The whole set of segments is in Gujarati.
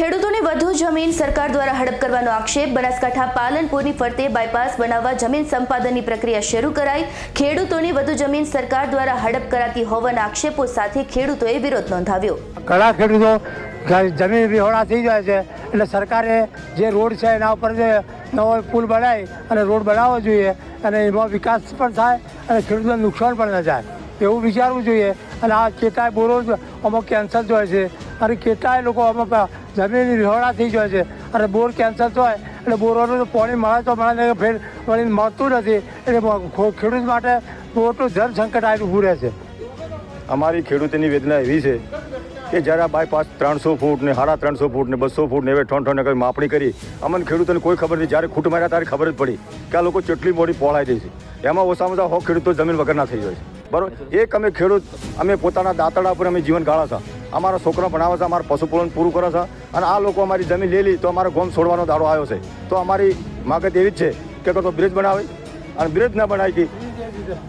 ખેડૂતોની વધુ જમીન સરકાર દ્વારા હડપ કરવાનો આક્ષેપ. બનાસકાંઠા પાલનપુરની ફરતે બાયપાસ બનાવવા જમીન સંપાદનની પ્રક્રિયા શરૂ કરાઈ. ખેડૂતોની વધુ જમીન સરકાર દ્વારા હડપ કરાતી હોવાના આક્ષેપો સાથે ખેડૂતોએ વિરોધ નોંધાવ્યો. ઘણા ખેડૂતો જમીન વિહોણા થઈ જાય છે, એટલે સરકારે જે રોડ છે એના ઉપર જે નવો પુલ બનાવી અને રોડ બનાવવો જોઈએ અને એમાં વિકાસ પણ થાય અને ખેડૂતોને નુકસાન પણ ન જાય એવું વિચારવું જોઈએ અને આ ચેતા બોરો અમુક કેન્સલ જોઈએ છે. અને કેટલાય લોકો આમાં જમીન વિહોણા થઈ જાય છે. અને બોર કેન્સલ થાય. એટલે બોરોનું પાણી મળે તો મળે ફેર વળી મળતું નથી. એટલે ખેડૂત માટે મોટું જન સંકટ આવેલું ઊભું રહે છે. અમારી ખેડૂતોની વેદના એવી છે કે જ્યારે આ બાયપાસ ત્રણસો ફૂટ ને સાડા ત્રણસો ફૂટ ને બસો ફૂટ ને એવે ઠોન ઠોન કરી માપણી કરી, અમને ખેડૂતોને કોઈ ખબર નહીં. જ્યારે ખૂટ માર્યા ત્યારે ખબર જ પડી કે આ લોકો ચટલી મોડી પહોળાઈ દે છે. એમાં ઓછામાં ઓછા હો ખેડૂતો જમીન વગરના થઈ જાય છે. બરોબર? એક અમે ખેડૂત, અમે પોતાના દાંતડા પર અમે જીવન ગાળા છે અમારા છોકરા ભણાવે છે, અમારા પશુપાલન પૂરું કરે છે અને આ લોકો અમારી જમીન લઈ લી તો અમારો ગોમ છોડવાનો દાડો આવ્યો છે. તો અમારી માગત એવી જ છે કાં તો બ્રિજ બનાવે અને બ્રિજ ના બનાવી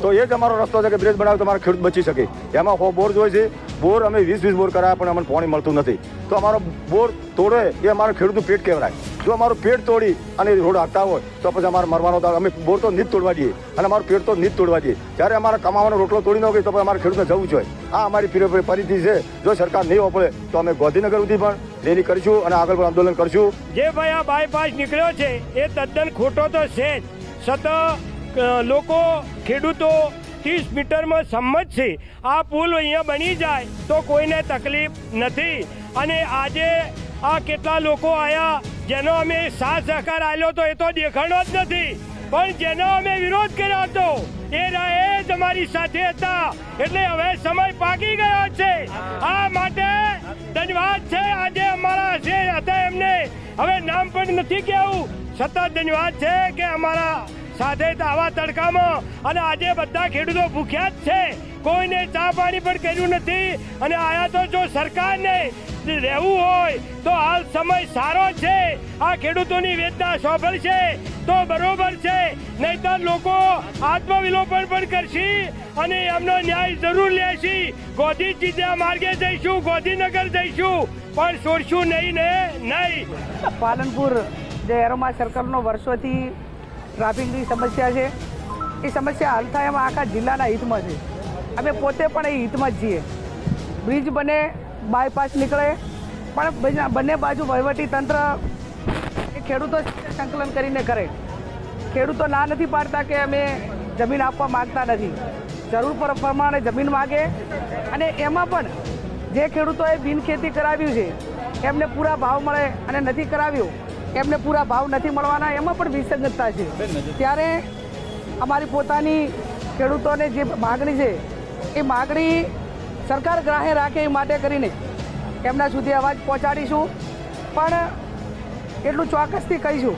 તો એ જ અમારો રસ્તો છે કે બ્રિજ બનાવે તો અમારા ખેડૂત બચી શકે. એમાં હો બોર જોઈએ છે બોર અમે વીસ વીસ બોર કરાયા, પણ અમને પાણી મળતું નથી. તો અમારો બોર તોડે એ અમારું ખેડૂતનું પેટ કહેવાય. જો અમારું પેટ તોડી અને રોડ હાંકતા હોય, તો પછી અમારે મરવાનો હતા અમે બોર તો નીત તોડવા દઈએ. અને અમારું પેટ તો નીત તોડવા દઈએ. જ્યારે અમારે કમાવાનો રોટલો તોડી ન હોય તો પછી અમારે ખેડૂતને જવું જોઈએ આ અમારી પરી- પરિસ્થિતિ છે. જો સરકાર નહીં વાપરે, તો અમે ગાંધીનગર સુધી પણ રેલી કરીશું અને આગળ પણ આંદોલન કરીશું. જે ભાઈ આ બાયપાસ નીકળ્યો છે, એ તદ્દન ખોટો તો છે જ. સતત લોકો, ખેડૂતો ત્રીસ મીટરમાં સંમત છે. આ પુલ અહીંયા બની જાય તો કોઈને તકલીફ નથી. અને આજે આ કેટલા લોકો આવ્યા જેનો અમે સાથ સહકાર આવ્યો તો એ તો દેખાણો જ નથી. પણ જેનો અમે વિરોધ કર્યો હતો, એ રહે જ અમારી સાથે હતા. એટલે હવે સમય પાકી ગયો છે. આ માટે ધન્યવાદ છે. આજે અમારા જે હતા એમને હવે નામ પણ નથી કેવું. છતાં ધન્યવાદ છે કે અમારા સાથે આવા તડકામાં અને આજે બધા ખેડૂતો ભૂખ્યા જ છે. કોઈને ચા પાણી પણ કર્યું નથી અને આયા તો જો સરકારને રહેવું હોય તો હાલ સમય સારો છે. આ ખેડૂતોની વેદના સોંપલ છે. તો બરોબર છે. નહીતર લોકો આત્મવિલોપન પણ કરશે અને એમનો ન્યાય જરૂર લેશે. ગોધી ચીજા માર્ગે જઈશું, ગોધીનગર જઈશું, પણ છોડશું નહીં ને, નહીં. પાલનપુર જે એરોમા સર્કલનો વર્ષોથી ટ્રાફિકની સમસ્યા છે. એ સમસ્યા હલ થાય એમાં આખા જિલ્લાના હિતમાં છે. અમે પોતે પણ એ હિતમાં જ છીએ. બ્રિજ બને બાયપાસ નીકળે, પણ બંને- બાજુ વહીવટી તંત્ર એ ખેડૂતો સંકલન કરીને કરે. ખેડૂતો ના નથી પાડતા કે અમે જમીન આપવા માગતા નથી. જરૂર પર પ્રમાણે જમીન માગે અને એમાં પણ જે ખેડૂતોએ બિનખેતી કરાવ્યું છે, એમને પૂરા ભાવ મળે અને નથી કરાવ્યું. એમને પૂરા ભાવ નથી મળવાના, એમાં પણ વિસંગતતા છે. ત્યારે અમારી પોતાની ખેડૂતોને જે માગણી છે, એ માગણી સરકાર ગ્રાહે રાખે એ માટે કરીને એમના સુધી અવાજ પહોંચાડીશું. પણ એટલું ચોક્કસથી કહીશું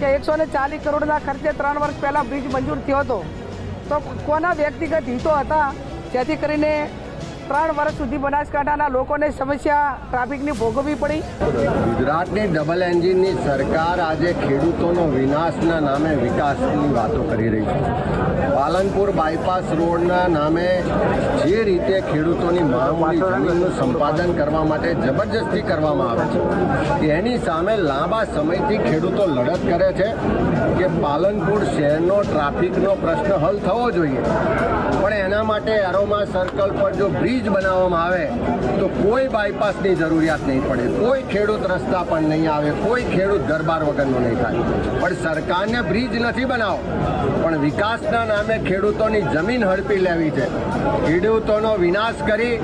કે એકસો ને ચાલીસ કરોડના ખર્ચે ત્રણ વર્ષ પહેલાં બ્રિજ મંજૂર થયો હતો. તો કોના વ્યક્તિગત હિતો હતા? જેથી કરીને ત્રણ વર્ષ સુધી બનાસકાંઠાના લોકોને સમસ્યા ટ્રાફિકની ભોગવવી પડી. ગુજરાતની ડબલ એન્જિનની સરકાર આજે ખેડૂતોનો વિનાશના નામે વિકાસની વાતો કરી રહી છે. પાલનપુર બાયપાસ રોડના નામે જે રીતે ખેડૂતોની મામૂલી જમીનનું સંપાદન કરવા માટે જબરજસ્તી કરવામાં આવે છે, એની સામે લાંબા સમયથી ખેડૂતો લડત કરે છે કે પાલનપુર શહેરનો ટ્રાફિકનો પ્રશ્ન હલ થવો જોઈએ. પણ એના માટે એરોમા સર્કલ પર જો બ્રિજ બનાવવામાં આવે, તો કોઈ બાયપાસની જરૂરિયાત નહીં પડે. કોઈ ખેડૂત રસ્તા પણ નહીં આવે, કોઈ ખેડૂત ઘરબાર વગરનો નહીં થાય. પણ સરકારને બ્રિજ નથી બનાવો. પણ વિકાસના નામે ખેડૂતોની જમીન હડપી લેવી છે. ખેડૂતોનો વિનાશ કરી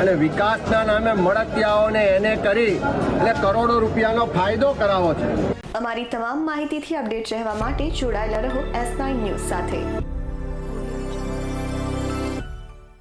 અને વિકાસના નામે મળતિયાઓને એને કરી એટલે કરોડો રૂપિયાનો ફાયદો કરાવો છે. અમારી તમામ માહિતીથી અપડેટ રહેવા માટે જોડાયેલા રહો એસ નાઇન ન્યૂઝ સાથે.